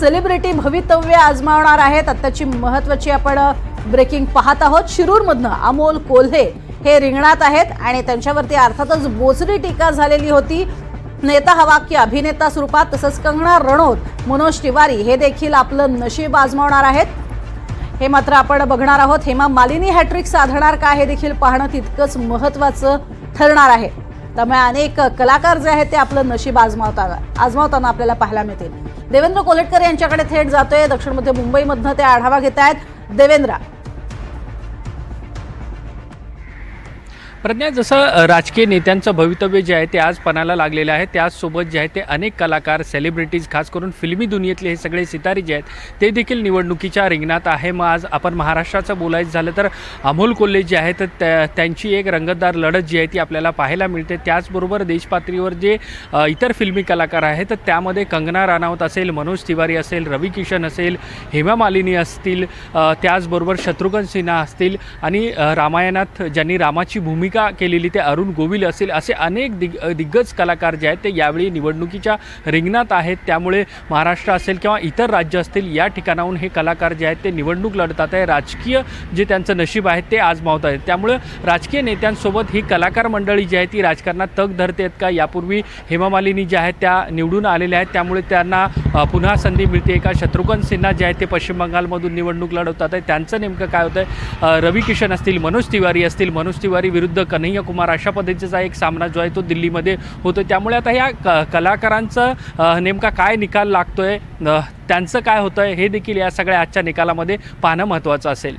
Celebrity भवितव्य आजमावणार आहेत. आत्ताची महत्वाची आपण ब्रेकिंग पाहत आहोत. शिरूरमधनं अमोल कोल्हे हे रिंगणात आहेत आणि त्यांच्यावरती अर्थातच बोचरी टीका झालेली होती. नेता हवा की अभिनेता स्वरूपात तसंच कंगना रणौत मनोज तिवारी हे देखील आपलं नशीब आजमावणार आहेत. हे मात्र आपण बघणार आहोत. हेमा मालिनी हॅट्रिक साधणार का हे देखील पाहणं तितकंच महत्त्वाचं ठरणार आहे. त्यामुळे अनेक कलाकार जे आहेत ते आपलं नशीब आजमावता आजमावताना आपल्याला पाहायला मिळतील. देवेंद्र कोलेटकर यांच्याकडे थेट जातोय. दक्षिण मध्य मुंबईमधनं ते आढावा घेत आहेत देवेंद्र प्रज्ञा जसं राजकीय नेत्यांचं भवितव्य जे आहे ते आज पणाला लागलेलं आहे. त्याचसोबत जे आहे ते अनेक कलाकार सेलिब्रिटीज खास करून फिल्मी दुनियेतले हे सगळे सितारे जे आहेत ते देखील निवडणुकीच्या रिंगणात आहे. मग आज आपण महाराष्ट्राचं बोलायचं झालं तर अमोल कोल्हे जे आहेत त्या त्यांची एक रंगतदार लढत जी आहे ती आपल्याला पाहायला मिळते. त्याचबरोबर देशपातळीवर जे इतर फिल्मी कलाकार आहेत तर त्यामध्ये कंगना राणावत असेल मनोज तिवारी असेल रवी किशन असेल हेमा मालिनी असतील त्याचबरोबर शत्रुघ्न सिन्हा असतील आणि रामायणात ज्यांनी रामाची भूमिका केलेली ते अरुण गोविल असेल असे अनेक दिग दिग्गज कलाकार जे आहेत ते यावेळी निवडणुकीच्या रिंगणात आहेत. त्यामुळे महाराष्ट्र असेल किंवा इतर राज्य असतील या ठिकाणाहून हे कलाकार जे आहेत ते निवडणूक लढतात आहे. राजकीय जे त्यांचं नशीब आहे ते आजमावत आहेत. त्यामुळे राजकीय नेत्यांसोबत ही कलाकार मंडळी जी आहे ती राजकारणात तग धरते आहेत का? यापूर्वी हेमा मालिनी ज्या आहेत त्या निवडून आलेल्या आहेत. त्यामुळे त्यांना पुन्हा संधी मिळते का? शत्रुघ्न सिन्हा जे आहेत ते पश्चिम बंगालमधून निवडणूक लढवतात आहे. त्यांचं नेमकं काय होतं आहे रवी किशन असतील मनोज तिवारी असतील मनोज तिवारी विरुद्ध कन्हैया कुमार अशा पद्धतीचा एक सामना जो आहे तो दिल्लीमध्ये होतो त्यामुळे आता या क कलाकारांचं नेमका काय निकाल लागतो आहे त्यांचं काय होतं आहे हे देखील या सगळ्या आजच्या निकालामध्ये पाहणं महत्त्वाचं असेल.